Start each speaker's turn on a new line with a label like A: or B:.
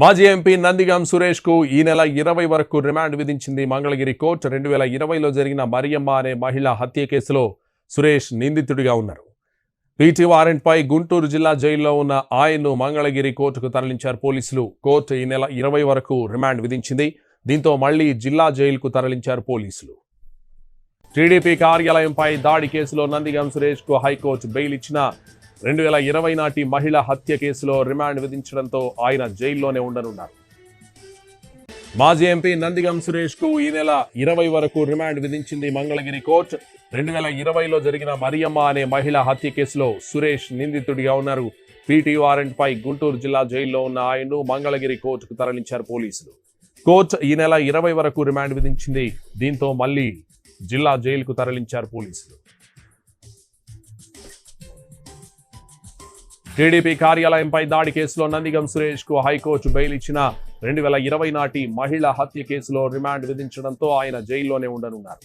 A: మాజీ ఎంపీ నందిగాం సురేష్కు ఈ నెల ఇరవై వరకు రిమాండ్ విధించింది మంగళగిరి కోర్టు. రెండు వేల ఇరవైలో జరిగిన మరియమ్మ అనే మహిళ హత్య కేసులో సురేష్ నిందితుడిగా ఉన్నారు. పీటీ వారెంట్పై గుంటూరు జిల్లా జైల్లో ఉన్న ఆయన్ను మంగళగిరి కోర్టుకు తరలించారు పోలీసులు. కోర్టు ఈ నెల ఇరవై వరకు రిమాండ్ విధించింది. దీంతో మళ్ళీ జిల్లా జైలుకు తరలించారు పోలీసులు. టీడీపీ కార్యాలయంపై దాడి కేసులో నందిగాం సురేష్కు హైకోర్టు బెయిల్ ఇచ్చిన రెండు వేల ఇరవై నాటి మహిళ హత్య కేసులో రిమాండ్ విధించడంతో ఆయన జైల్లోనే ఉండనున్నారు. మాజీ ఎంపీ నందిగం సురేష్కు ఈ నెల ఇరవై వరకు రిమాండ్ విధించింది మంగళగిరి కోర్టు. రెండు వేల ఇరవైలో జరిగిన మరియమ్మ అనే మహిళ హత్య కేసులో సురేష్ నిందితుడిగా ఉన్నారు. పీటీ వారెంట్ పై గుంటూరు జిల్లా జైల్లో ఉన్న ఆయన్ను మంగళగిరి కోర్టుకు తరలించారు పోలీసులు. కోర్టు ఈ నెల ఇరవై వరకు రిమాండ్ విధించింది. దీంతో మళ్ళీ జిల్లా జైలుకు తరలించారు పోలీసులు. టీడీపీ కార్యాలయంపై దాడి కేసులో నందిగం సురేష్కు హైకోర్టు బెయిల్ ఇచ్చిన రెండు వేల ఇరవై నాటి మహిళ హత్య కేసులో రిమాండ్ విధించడంతో ఆయన జైల్లోనే ఉండనున్నారు.